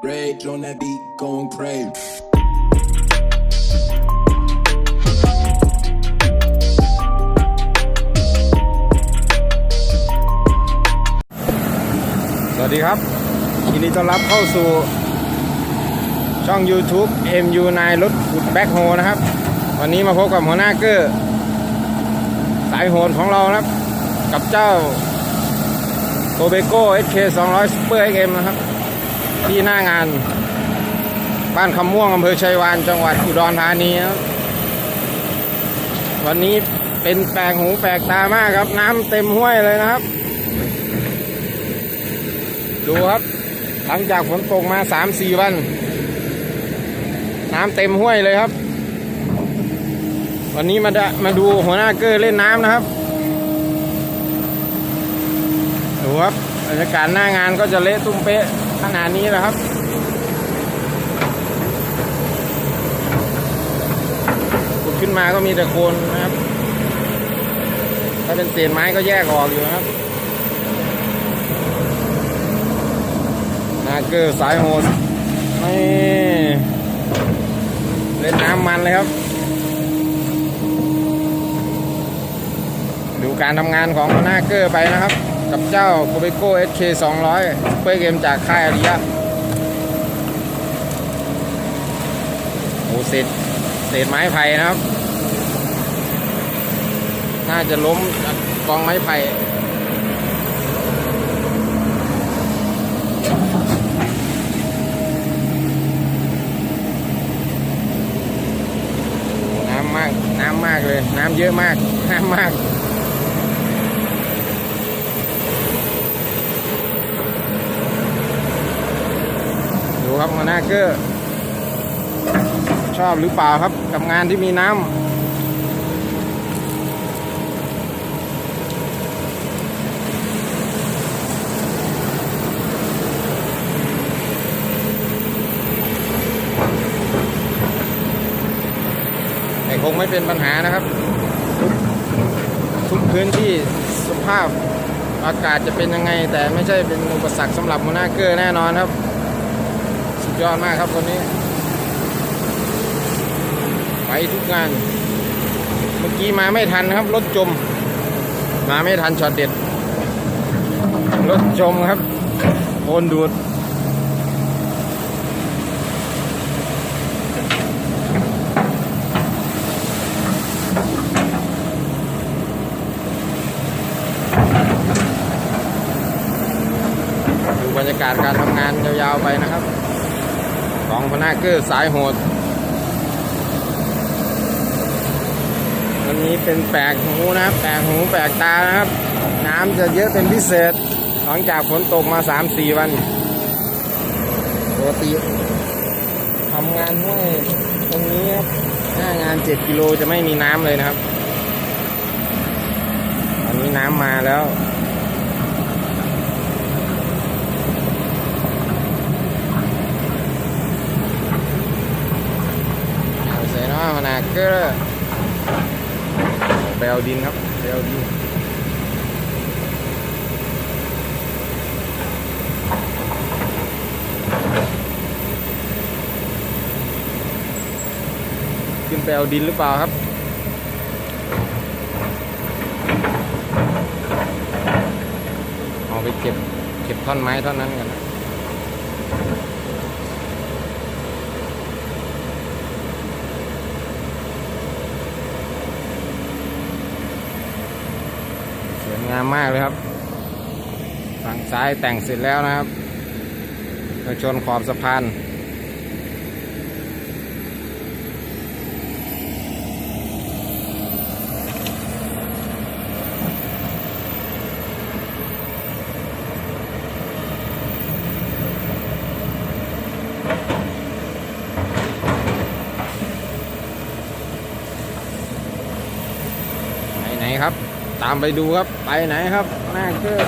Rage on that beat, going crazy. สวัสดีครับยินดีต้อนรับเข้าสู่ ช่อง YouTube MU9 รถขุดแบ็คโฮนะครับ วันนี้มาพบกับหัวหน้าเกอร์สายโหดของเรานะครับ กับเจ้าโ o เบโก้ SK 200 Super XM นะครับ ที่หน้างาน บ้านคำม่วงอำเภอชัยวานจังหวัดอุดรธานีครับวันนี้เป็นแปลกหูแปลกตามากครับ น้ำเต็มห้วยเลยนะครับ ดูครับ หลังจากฝนตกมาสามสี่วัน น้ำเต็มห้วยเลยครับ วันนี้มาดมาดูหัวหน้าเกอร์เล่นน้ำนะครับดูครับบรรยากาศหน้างานก็จะเละตุ้มเป๊ะ ขนาดนี้แหละครับขุดขึ้นมาก็มีแต่โคนนะครับ ถ้าเป็นเศษไม้ก็แยกออกอยู่นะครับนาเกอร์สายโหดนี่เล่นน้ำมันเลยครับ ดูการทำงานของนาเกอร์ไปนะครับ กับเจ้าโคเบโก้ SK 200เพื่อเกมจากค่ายอริยะโอ้เศษเศษไม้ไผ่นะครับ น่าจะล้มกองไม้ไผ่น้ำมาก น้ำมากเลย น้ำเยอะมาก น้ำมาก ดูครับมาห นาเกอร์ ชอบหรือเปล่าครับ กับงานที่มีน้ำคงไม่เป็นปัญหานะครับ ทุกพื้นที่สภาพอากาศจะเป็นยังไง แต่ไม่ใช่เป็นอุปสรรคสำหรับหัวหน้าเกอร์แน่นอนครับ ยอดมากครับคนนี้ ไปทุกงาน เมื่อกี้มาไม่ทันครับ รถจม มาไม่ทันช็อตเด็ด รถจมครับโอนดูดดูบรรยากาศการทำงานยาวๆไปนะครับ ของพนักเกอร์สายโหด วันนี้เป็นแปลกหูนะแปลกหูแปลกตานะครับ น้ำจะเยอะเป็นพิเศษ หลังจากฝนตกมาสามสี่วันปกติทำงานห้วยตรงนี้ครับหน้างานเจ็ดกิโลจะไม่มีน้ำเลยนะครับ ตอนนี้น้ำมาแล้ว เอาใส่น้ำมานาเกอร์แบลดินครับแบลดินขึ้นไปเอาดินหรือเปล่าครับเอาไปเก็บเก็บท่อนไม้ท่อนนั้นกันนะ สวยงามมากเลยครับ ฝั่งซ้ายแต่งเสร็จแล้วนะครับเราชนขอบสะพานไหนไหนครับ ตามไปดูครับ ไปไหนครับ น่าเชื่อ